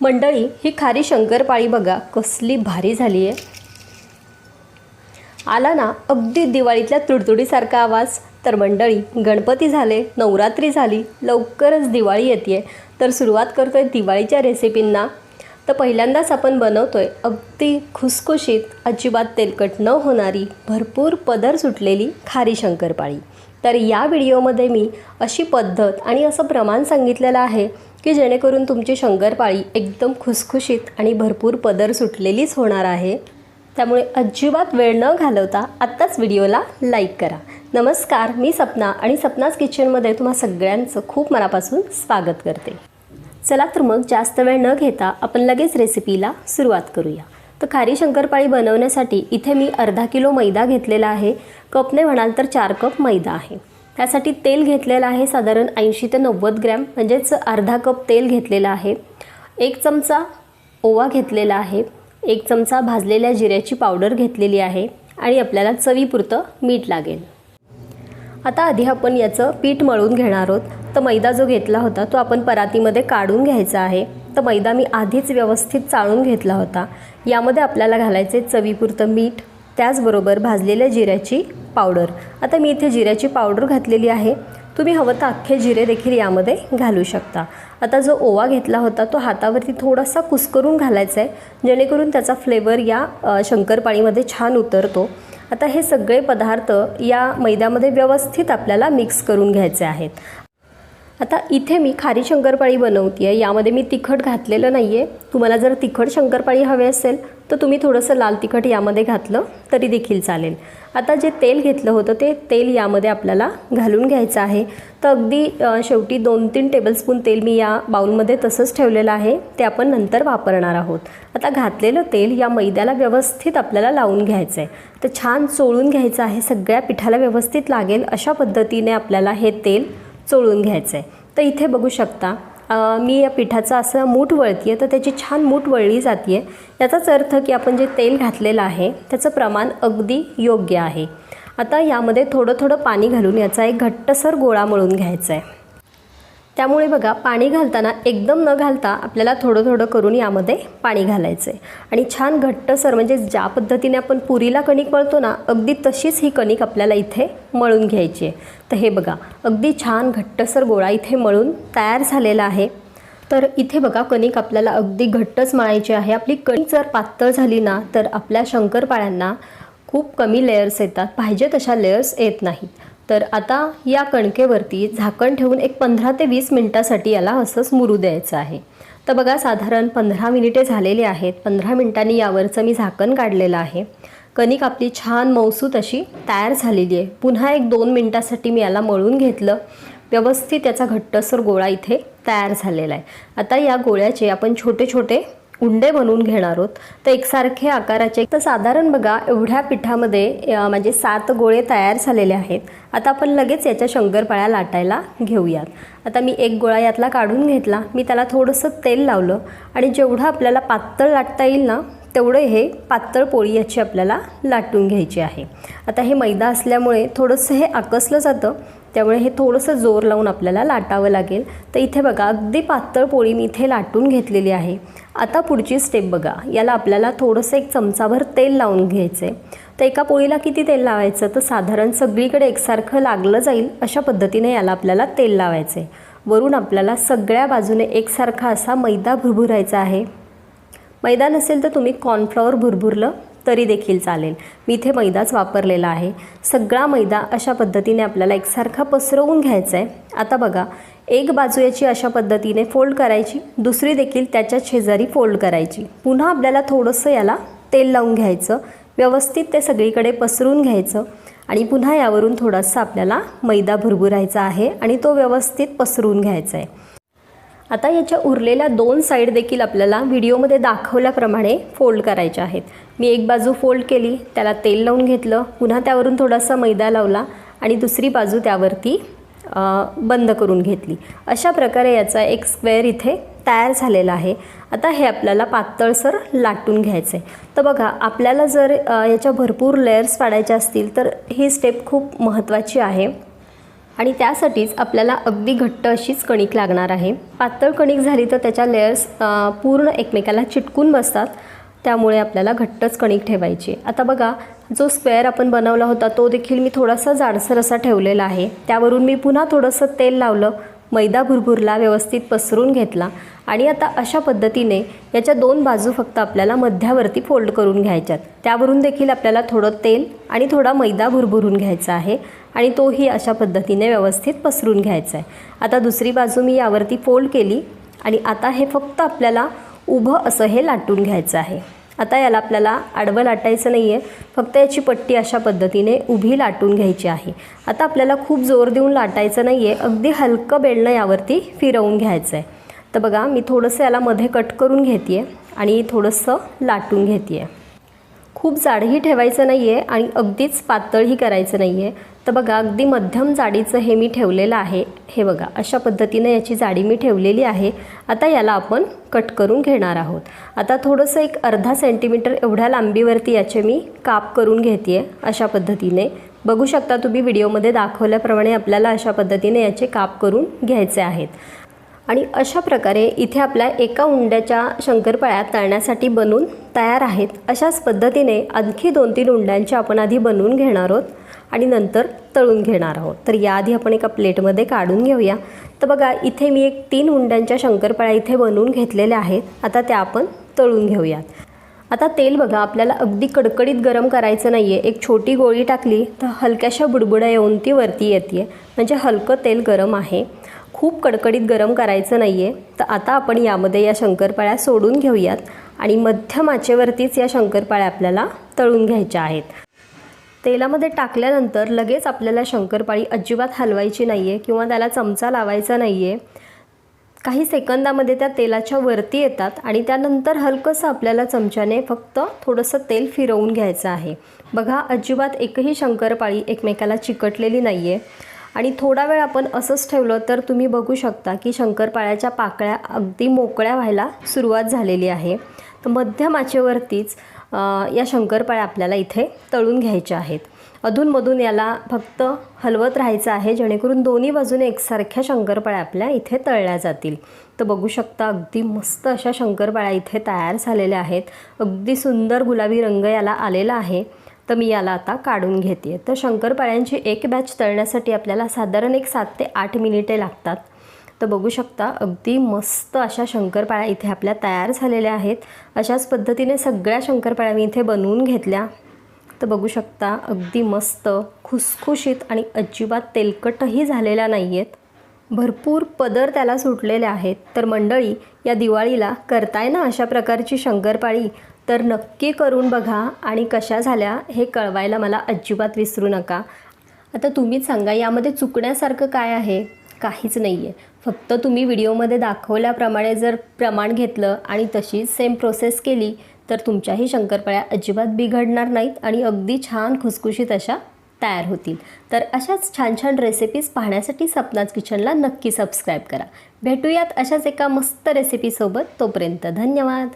मंडळी ही खारी शंकरपाळी बघा कसली भारी झाली आहे. आला ना अगदी दिवाळीतल्या तुडतुडीसारखा आवाज. तर मंडळी गणपती झाले नवरात्री झाली लवकरच दिवाळी येते तर सुरुवात करतोय दिवाळीच्या रेसिपींना. तर पहिल्यांदाच आपण बनवतोय अगदी खुसखुशीत अजिबात तेलकट न होणारी भरपूर पदर सुटलेली खारी शंकरपाळी. तर या व्हिडिओमध्ये मी अशी पद्धत आणि असं प्रमाण सांगितलेलं आहे. की जेणेकरून तुमची शंकरपाळी एकदम खुसखुशीत आणि भरपूर पदर सुटलेलीच होणार आहे. त्यामुळे अजिबात वेळ न घालवता आत्ताच व्हिडिओला लाईक करा. नमस्कार मी सपना आणि सपनाच किचनमध्ये तुम्हा सगळ्यांचं खूप मनापासून स्वागत करते. चला तर मग जास्त वेळ न घेता आपण लगेच रेसिपीला सुरुवात करूया. तर खारी शंकरपाळी बनवण्यासाठी इथे मी अर्धा किलो मैदा घेतलेला आहे. कपने म्हणाल तर चार कप मैदा आहे. त्यासाठी तेल घेतलेलं आहे साधारण ऐंशी ते नव्वद ग्रॅम म्हणजेच अर्धा कप तेल घेतलेलं आहे. एक चमचा ओवा घेतलेला आहे. एक चमचा भाजलेल्या जिऱ्याची पावडर घेतलेली आहे आणि आपल्याला चवीपुरतं मीठ लागेल. आता आधी आपण याचं पीठ मळून घेणार आहोत. तर मैदा जो घेतला होता तो आपण परातीमध्ये काढून घ्यायचा आहे. तर मैदा मी आधीच व्यवस्थित चाळून घेतला होता. यामध्ये आपल्याला घालायचे चवीपुरतं मीठ त्याचबरोबर भाजलेल्या जिऱ्याची पावडर आता मी इथे जिऱ्याची पावडर घातलेली आहे. तुम्ही हवं तर अख्खे जिरे देखील यामध्ये घालू शकता. आता जो ओवा घेतला होता तो हातावरती थोडासा कुस्करून घालायचा आहे. जेणेकरून त्याचा फ्लेवर या शंकरपाळीमध्ये छान उतरतो. आता हे सगळे पदार्थ या मैद्यामध्ये व्यवस्थित आपल्याला मिक्स करून घ्यायचे आहेत. आता इथे मी खारी शंकरपाळी बनवते आहे यामध्ये मी तिखट घातलेलं नाही आहे तुम्हाला जर तिखट शंकरपाळी हवे असेल तर तुम्ही थोडंसं लाल तिखट यामध्ये घातलं तरी देखील चालेल. आता जे तेल घेतलं होतं ते तेल यामध्ये आपल्याला घालून घ्यायचं आहे. तर अगदी शेवटी दोन तीन टेबलस्पून तेल मी या बाऊलमध्ये तसंच ठेवलेलं आहे. ते आपण नंतर वापरणार आहोत. आता घातलेलं तेल या मैद्याला व्यवस्थित आपल्याला लावून घ्यायचं आहे तर छान चोळून घ्यायचं आहे. सगळ्या पिठाला व्यवस्थित लागेल अशा पद्धतीने आपल्याला हे तेल चोळून घ्यायचं आहे तर इथे बघू शकता मी या पिठाचं असं मूठ वळती आहे तर त्याची छान मूठ वळली जाते आहे याचाच अर्थ की आपण जे तेल घातलेलं आहे त्याचं प्रमाण अगदी योग्य आहे. आता यामध्ये थोडं थोडं पाणी घालून याचा एक घट्टसर गोळा मळून घ्यायचा आहे त्यामुळे बघा पाणी घालताना एकदम न घालता आपल्याला थोडं थोडं करून यामध्ये पाणी घालायचं आहे आणि छान घट्टसर म्हणजे ज्या पद्धतीने आपण पुरीला कणिक मळतो ना अगदी तशीच ही कणिक आपल्याला इथे मळून घ्यायची आहे. तर हे बघा अगदी छान घट्टसर गोळा इथे मळून तयार झालेला आहे. तर इथे बघा कणिक आपल्याला अगदी घट्टच मळायची आहे. आपली कणिक जर पातळ झाली ना तर आपल्या शंकरपाळ्यांना खूप कमी लेयर्स येतात. पाहिजे तशा लेयर्स येत नाहीत. तर आता या कणकेवरती झाकण ठेवून एक पंधरा ते वीस मिनटासाठी याला असंच मुरू द्यायचं आहे. तर बघा साधारण पंधरा मिनिटे झालेली आहेत. पंधरा मिनिटांनी यावरचं मी झाकण काढलेलं आहे. कणिक आपली छान मौसूत अशी तयार झालेली आहे. पुन्हा एक दोन मिनटासाठी मी याला मळून घेतलं. व्यवस्थित याचा घट्टसर गोळा इथे तयार झालेला आहे. आता या गोळ्याचे आपण छोटे छोटे उंडे बनवून घेणार आहोत. तर एकसारखे आकाराचे तर साधारण बघा एवढ्या पिठामध्ये म्हणजे सात गोळे तयार झालेले आहेत. आता आपण लगेच याच्या शंकरपाळ्या लाटायला घेऊयात. आता मी एक गोळा यातला काढून घेतला. मी त्याला थोडंसं तेल लावलं आणि जेवढं आपल्याला पातळ लाटता येईल ना तेवढं हे पातळ पोळी याची आपल्याला लाटून घ्यायची आहे. आता हे मैदा असल्यामुळे थोडंसं हे आकसलं जातं. त्यामुळे हे थोडंसं जोर लावून आपल्याला लाटावं लागेल. तर इथे बघा अगदी पातळ पोळी मी इथे लाटून घेतलेली आहे. आता पुढची स्टेप बघा. याला आपल्याला थोडंसं एक चमचाभर तेल लावून घ्यायचं आहे तर एका पोळीला किती तेल लावायचं? तर साधारण सगळीकडे एकसारखं लागलं जाईल अशा पद्धतीने याला आपल्याला तेल लावायचं आहे वरून आपल्याला सगळ्या बाजूने एकसारखा असा मैदा भुरभुरायचा आहे. मैदा नसेल तर तुम्ही कॉर्नफ्लॉवर भुरभुरलं तरी देखील चालेल. मी इथे मैदाच वापरलेला आहे. सगळा मैदा अशा पद्धतीने आपल्याला एकसारखा पसरवून घ्यायचा आहे आता बघा एक बाजू याची अशा पद्धतीने फोल्ड करायची दुसरी देखील त्याच्या शेजारी फोल्ड करायची. पुन्हा आपल्याला थोडंसं याला तेल लावून घ्यायचं. व्यवस्थित ते सगळीकडे पसरून घ्यायचं. आणि पुन्हा यावरून थोडासा आपल्याला मैदा भुरभुरायचा आहे आणि तो व्यवस्थित पसरून घ्यायचा आहे आता याच्या उरलेल्या दोन साईड देखील आपल्याला व्हिडिओमध्ये दाखवल्याप्रमाणे फोल्ड करायच्या आहेत. मी एक बाजू फोल्ड केली त्याला तेल लावून घेतलं पुन्हा त्यावरून थोडासा मैदा लावला आणि दुसरी बाजू त्यावरती बंद करून घेतली. अशा प्रकारे याचा एक स्क्वेअर इथे तयार झालेला आहे. आता हे आपल्याला पातळसर लाटून घ्यायचं आहे तर बघा आपल्याला जर याच्या भरपूर लेअर्स पाडायच्या असतील तर ही स्टेप खूप महत्त्वाची आहे. आणि त्यासाठीच आपल्याला अगदी घट्ट अशीच कणिक लागणार आहे. पातळ कणिक झाली तर त्याच्या लेयर्स पूर्ण एकमेकाला चिटकून बसतात. त्यामुळे आपल्याला घट्टच कणिक ठेवायची आता बघा जो स्क्वेअर आपण बनवला होता तो देखील मी थोडासा जाडसर असा ठेवलेला आहे. त्यावरून मी पुन्हा थोडंसं तेल लावलं. मैदा भुरभुरला व्यवस्थित पसरून घेतला. आणि आता अशा पद्धतीने याच्या दोन बाजू फक्त आपल्याला मध्यावरती फोल्ड करून घ्यायच्यात. त्यावरून देखील आपल्याला थोडं तेल आणि थोडा मैदा भुरभुरून घ्यायचा आहे आणि तोही अशा पद्धतीने व्यवस्थित पसरून घ्यायचा आहे आता दुसरी बाजू मी यावरती फोल्ड केली आणि आता हे फक्त आपल्याला उभं असं हे लाटून घ्यायचं आहे. आता याला आपल्याला आडवं लाटायचं नाही आहे फक्त याची पट्टी अशा पद्धतीने उभी लाटून घ्यायची आहे. आता आपल्याला खूप जोर देऊन लाटायचं नाही आहे अगदी हलकं बेलणं यावरती फिरवून घ्यायचं आहे तर बघा मी थोडंसं याला मध्ये कट करून घेते आहे आणि थोडंसं लाटून घेते आहे खूप जाडही ठेवायचं नाही आहे आणि अगदीच पातळही करायचं नाही आहे तर बघा अगदी मध्यम जाडीचं हे मी ठेवलेलं आहे. हे बघा अशा पद्धतीने याची जाडी मी ठेवलेली आहे. आता याला आपण कट करून घेणार आहोत. आता थोडंसं एक अर्धा सेंटीमीटर एवढ्या लांबीवरती याचे मी काप करून घेते आहे अशा पद्धतीने. बघू शकता तुम्ही व्हिडिओमध्ये दाखवल्याप्रमाणे आपल्याला अशा पद्धतीने याचे काप करून घ्यायचे आहेत. आणि अशा प्रकारे इथे आपल्या एका उंड्याच्या शंकरपाळ्या तळण्यासाठी बनून तयार आहेत. अशाच पद्धतीने आणखी दोन तीन उंड्यांच्या आपण आधी बनवून घेणार आहोत आणि नंतर तळून घेणार आहोत. तर याआधी आपण एका प्लेटमध्ये काढून घेऊया. तर बघा इथे मी एक तीन उंड्यांच्या शंकरपाळ्या इथे बनवून घेतलेल्या आहेत. आता त्या आपण तळून घेऊयात. आता तेल बघा आपल्याला अगदी कडकडीत गरम करायचं नाही आहे एक छोटी गोळी टाकली तर हलक्याशा बुडबुड्या येऊन ती वरती येते म्हणजे हलकं तेल गरम आहे. खूप कडकडीत गरम करायचं नाही आहे तर आता आपण यामध्ये या शंकरपाळ्या सोडून घेऊयात आणि मध्यम आचेवरतीच या शंकरपाळ्या आपल्याला तळून घ्यायच्या आहेत. तेलामध्ये टाकल्यानंतर लगेच आपल्याला शंकरपाळी अजिबात हलवायची नाही आहे किंवा त्याला चमचा लावायचा नाही आहे काही सेकंदामध्ये त्या तेलाच्या वरती येतात आणि त्यानंतर हलकंसं आपल्याला चमच्याने फक्त थोडंसं तेल फिरवून घ्यायचं आहे. बघा अजिबात एकही शंकरपाळी एकमेकाला चिकटलेली नाही आहे आणि थोडा वेळ आपण असंच ठेवलं तर तुम्ही बघू शकता की शंकरपाळ्याच्या पाकळ्या अगदी मोकळ्या व्हायला सुरुवात झालेली आहे. तर मध्यम आचेवरतीच या शंकरपाळ्या आपल्याला इथे तळून घ्यायच्या आहेत. अधूनमधून याला फक्त हलवत राहायचं आहे जेणेकरून दोन्ही बाजूने एकसारख्या शंकरपाळ्या आपल्या इथे तळल्या जातील. तर बघू शकता अगदी मस्त अशा शंकरपाळ्या इथे तयार झालेल्या आहेत. अगदी सुंदर गुलाबी रंग याला आलेला आहे. तर मी याला आता काढून घेते तर शंकरपाळ्यांची एक बॅच तळण्यासाठी आपल्याला साधारण एक सात ते आठ मिनिटे लागतात. तर बघू शकता अगदी मस्त अशा शंकरपाळ्या इथे आपल्या तयार झालेल्या आहेत. अशाच पद्धतीने सगळ्या शंकरपाळ्या मी इथे बनवून घेतल्या. तर बघू शकता अगदी मस्त खुसखुशीत आणि अजिबात तेलकटही झालेल्या नाही आहेत भरपूर पदर त्याला सुटलेले आहेत. तर मंडळी या दिवाळीला करताय ना अशा प्रकारची शंकरपाळी? तर नक्की करून बघा आणि कशा झाल्या हे कळवायला मला अजिबात विसरू नका. आता तुम्हीच सांगा यामध्ये चुकण्यासारखं काय आहे? काहीच नाही आहे फक्त तुम्ही व्हिडिओमध्ये दाखवल्याप्रमाणे जर प्रमाण घेतलं आणि तशीच सेम प्रोसेस केली तर तुमच्याही शंकरपाळ्या अजिबात बिघडणार नाहीत आणि अगदी छान खुसखुशीत अशा तयार होतील. तर अशाच छान छान रेसिपीज पाहण्यासाठी सपनाज किचनला नक्की सबस्क्राईब करा. भेटूयात अशाच एका मस्त रेसिपीसोबत तोपर्यंत धन्यवाद.